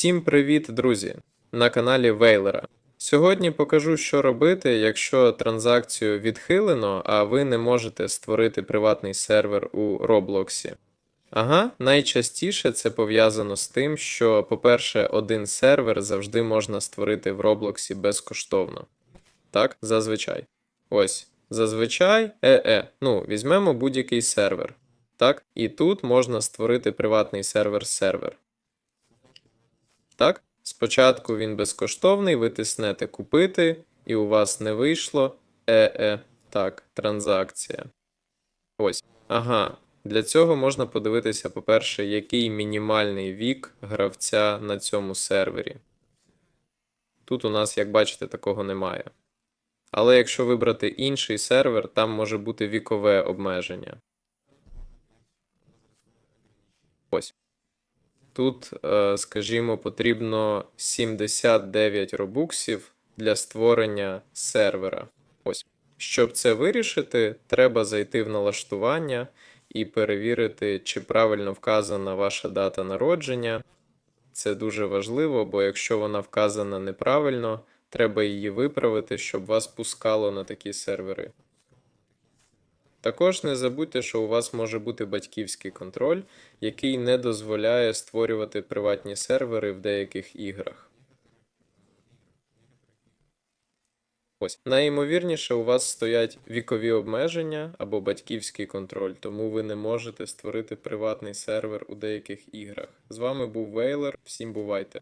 Всім привіт, друзі! На каналі Вейлера. Сьогодні покажу, що робити, якщо транзакцію відхилено, а ви не можете створити приватний сервер у Роблоксі. Ага, найчастіше це пов'язано з тим, що, по-перше, один сервер завжди можна створити в Роблоксі безкоштовно. Так, зазвичай. Ось, зазвичай, е-е, ну, візьмемо будь-який сервер. Так, і тут можна створити приватний сервер-сервер. Так? Спочатку він безкоштовний, ви тиснете купити, і у вас не вийшло. Е-е, так, транзакція. Ось. Ага. Для цього можна подивитися, по-перше, який мінімальний вік гравця на цьому сервері. Тут у нас, як бачите, такого немає. Але якщо вибрати інший сервер, там може бути вікове обмеження. Ось. Тут, е, скажімо, потрібно 79 робуксів для створення сервера. Ось. Щоб це вирішити, треба зайти в налаштування і перевірити, чи правильно вказана ваша дата народження. Це дуже важливо, бо якщо вона вказана неправильно, треба її виправити, щоб вас пускало на такі сервери. Також не забудьте, що у вас може бути батьківський контроль, який не дозволяє створювати приватні сервери в деяких іграх. Ось, найімовірніше, у вас стоять вікові обмеження або батьківський контроль, тому ви не можете створити приватний сервер у деяких іграх. З вами був Вейлер, всім бувайте!